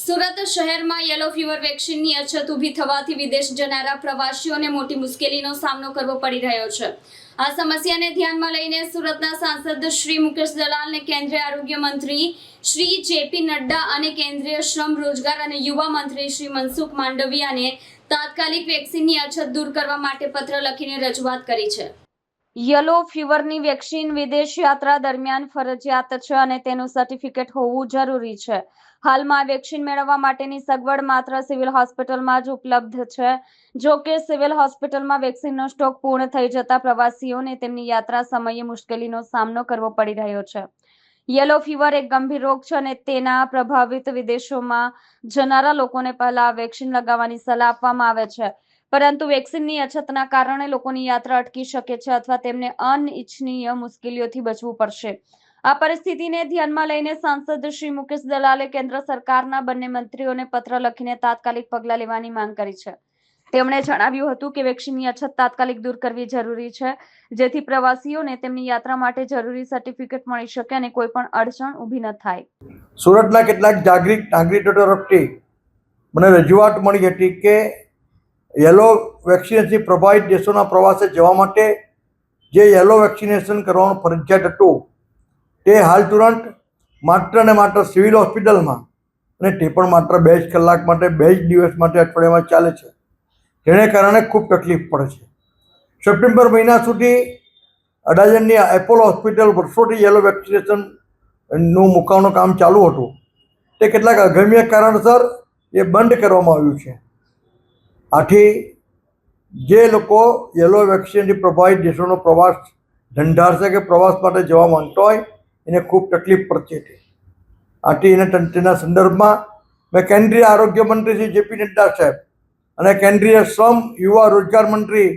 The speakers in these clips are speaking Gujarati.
સુરત શહેરમાં યલો ફીવર વેક્સિનની અછત ઊભી થવાથી વિદેશ જનારા પ્રવાસીઓને મોટી મુશ્કેલીનો સામનો કરવો પડી રહ્યો છે. આ સમસ્યાને ધ્યાનમાં લઈને સુરતના સાંસદ શ્રી મુકેશ દલાલને કેન્દ્રીય આરોગ્ય મંત્રી શ્રી જેપી નડ્ડા અને કેન્દ્રીય શ્રમ, રોજગાર અને યુવા મંત્રી શ્રી મનસુખ માંડવિયાને તાત્કાલિક વેક્સિનની અછત દૂર કરવા માટે પત્ર લખીને રજૂઆત કરી છે. યલો ફીવરની વેક્સિન વિદેશ યાત્રા દરમિયાન ફરજિયાત છે અને તેનું સર્ટિફિકેટ હોવું જરૂરી છે. હાલમાં વેક્સિન મેળવવા માટેની સગવડ માત્ર સિવિલ હોસ્પિટલમાં જ ઉપલબ્ધ છે. જો કે સિવિલ હોસ્પિટલમાં વેક્સિનનો સ્ટોક પૂર્ણ થઈ જતા પ્રવાસીઓને તેમની યાત્રા સમયે મુશ્કેલીનો સામનો કરવો પડી રહ્યો છે. યલો ફીવર એક ગંભીર રોગ છે અને તેના પ્રભાવિત વિદેશોમાં જનારા લોકોને પહેલા વેક્સિન લગાવવાની સલાહ આપવામાં આવે છે. પરંતુ વેક્સિનની અછતના કારણે લોકોની યાત્રા અટકી શકે છે અથવા તેમને અનિચ્છનીય મુશ્કેલીઓથી બચવું પડશે. આ પરિસ્થિતિને ધ્યાનમાં લઈને સાંસદ શ્રી મુકેશ દલાલે કેન્દ્ર સરકારના બંને મંત્રીઓને પત્ર લખીને તાત્કાલિક પગલાં લેવાની માંગ કરી છે. તેમણે જણાવ્યું હતું કે વેક્સિનની અછત તાત્કાલિક દૂર કરવી જરૂરી છે, જેથી પ્રવાસીઓને તેમની યાત્રા માટે જરૂરી સર્ટિફિકેટ મળી શકે અને કોઈ પણ અડચણ ઊભી ન થાય. સુરતના કેટલાક જાગૃત નાગરિકો તરફથી મને રજૂઆત મળી હતી કે યલો વેક્સિનેશનથી પ્રભાવિત દેશોના પ્રવાસે જવા માટે જે યલો વેક્સિનેશન કરવાનું ફરજિયાત હતું, તે હાલ તુરંત માત્ર ને માત્ર સિવિલ હોસ્પિટલમાં અને તે પણ માત્ર બે જ કલાક માટે, બે જ દિવસ માટે અઠવાડિયામાં ચાલે છે. તેને કારણે ખૂબ તકલીફ પડે છે. સપ્ટેમ્બર મહિના સુધી અડાજણની એપોલો હોસ્પિટલ વર્ષોથી યલો વેક્સિનેશનનું મુકાવનું કામ ચાલુ હતું. તે કેટલાક અગમ્ય કારણસર એ બંધ કરવામાં આવ્યું છે. આથી જે લોકો યલો વેક્સિનથી પ્રભાવિત દેશોનો પ્રવાસ ધંધારશે કે પ્રવાસ માટે જવા માંગતો હોય, એને ખૂબ તકલીફ પડતી હતી. આથી એને તન- સંદર્ભમાં મેં કેન્દ્રીય આરોગ્ય મંત્રી શ્રી જેપી નડ્ડા સાહેબ અને કેન્દ્રીય શ્રમ, યુવા રોજગાર મંત્રી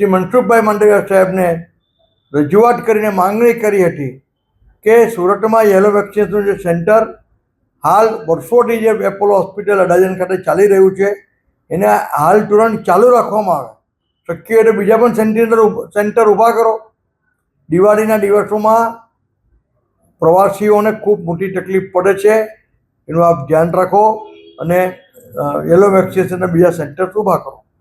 શ્રી મનસુખભાઈ માંડવિયા સાહેબને રજૂઆત કરીને માંગણી કરી હતી કે સુરતમાં યલો વેક્સિનેશનનું જે સેન્ટર હાલ વર્ષોથી જે એપોલો હોસ્પિટલ અડાજણ ખાતે ચાલી રહ્યું છે એને હાલ તુરંત ચાલુ રાખવામાં આવે. શક્ય એટલે બીજા પણ સેન્ટર સેન્ટર ઊભા કરો. દિવાળીના દિવસોમાં પ્રવાસીઓને ખૂબ મોટી તકલીફ પડે છે. એનું આપ ધ્યાન રાખો અને યલો વેક્સિનેશનના બીજા સેન્ટર ઊભા કરો.